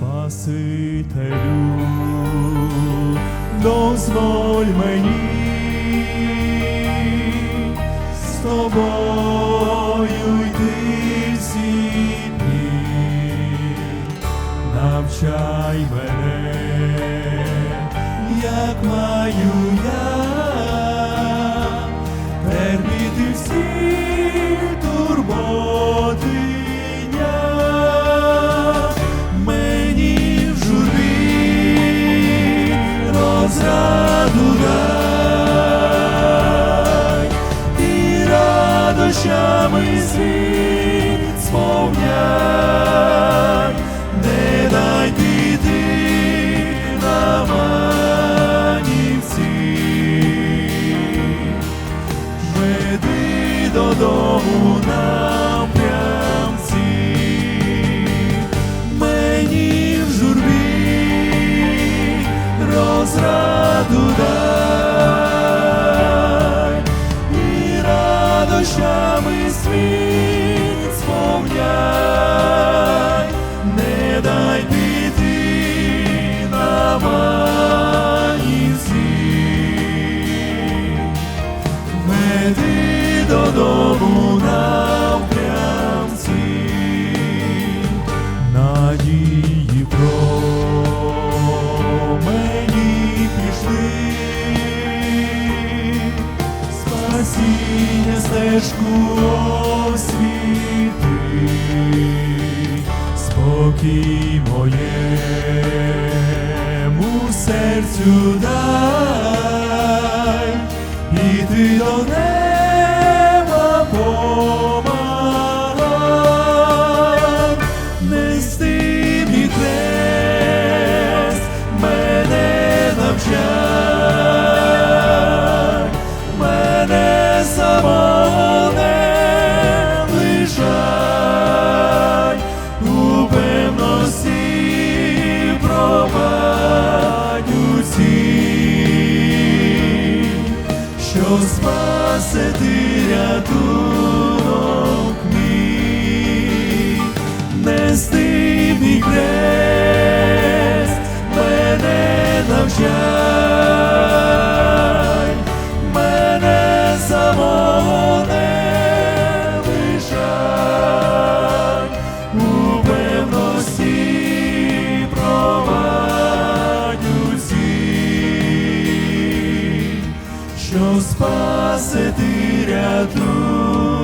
Спасителю, дозволь мені з тобою йти всі дні, навчай мене, як маю я терпіти всі радощами світ сповняй, не дай піти на манівці. Веди додому нам Веди додому нам прямці, надії промені пішли, спасіння стежку освіти, спокій серцю дай, що спасе ти рятунок мій, нести спаси ти рятуй.